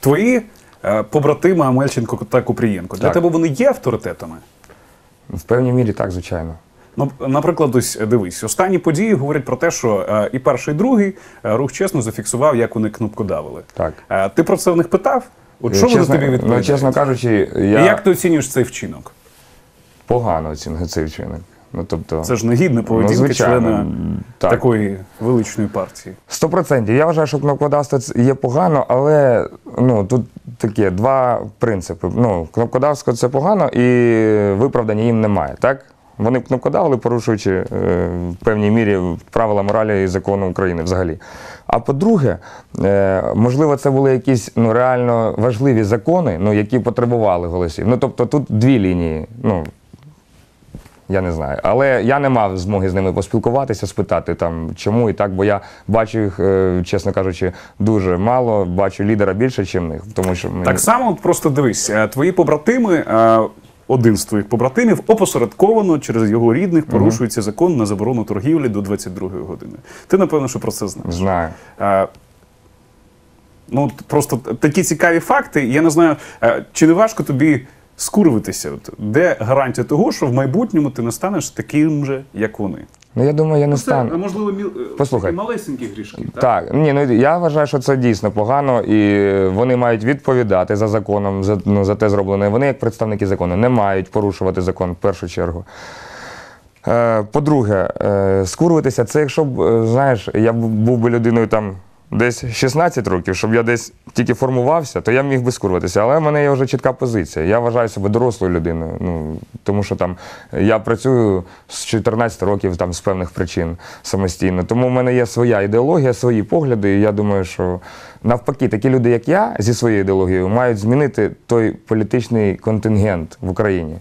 Твої е, побратими Амельченко та Купрієнко. Для Так. тебе вони є авторитетами? В певній мірі так, звичайно. Ну, наприклад, ось е, дивись, останні події говорять про те, що е, і перший, і другий е, рух чесно зафіксував, як вони кнопкодавили. Так. Е, ти про це в них питав? От що вони чесно, тобі ну, чесно кажучи, І я як ти оцінюєш цей вчинок? погано оцінюю цей вчинок. Ну, тобто, Це ж негідна поведінка звичайно, члена так. такої величної партії. Сто процентів. Я вважаю, що кнопкодавство є погано, але ну тут такі два принципи. Ну, кнопкодавство це погано і виправдання їм немає. Так? Вони б кнопкодавили, порушуючи е, в певній мірі правила моралі і закону України взагалі. А по-друге, е, можливо, це були якісь ну, реально важливі закони, ну, які потребували голосів. Ну, тобто тут дві лінії. Ну, я не знаю. Але я не мав змоги з ними поспілкуватися, спитати там чому і так, бо я бачу їх, е, чесно кажучи, дуже мало. Бачу лідера більше, ніж них. Тому що мені... Так само, просто дивись, е, твої побратими, е, один з твоїх побратимів, опосередковано через його рідних порушується закон на заборону торгівлі до 22-ї години. Ти, напевно, що про це знаєш. знаю. Е, Ну, просто такі цікаві факти. Я не знаю, е, чи не важко тобі скурвитися? От, де гарантія того, що в майбутньому ти не станеш таким же, як вони? Ну я думаю, я не Це, стану. можливо, міл... е, Послухай. малесенькі грішки. Так? Так, ні, ну я вважаю, що це дійсно погано, і вони мають відповідати за законом, за, ну, за те зроблене. Вони, як представники закону, не мають порушувати закон в першу чергу. Е, по-друге, е, скурвитися, це якщо б, знаєш, я був би людиною там десь 16 років, щоб я десь тільки формувався, то я міг би скурватися. Але в мене є вже чітка позиція. Я вважаю себе дорослою людиною. Ну, тому що там я працюю з 14 років там, з певних причин самостійно. Тому в мене є своя ідеологія, свої погляди. І я думаю, що навпаки, такі люди, як я, зі своєю ідеологією, мають змінити той політичний контингент в Україні.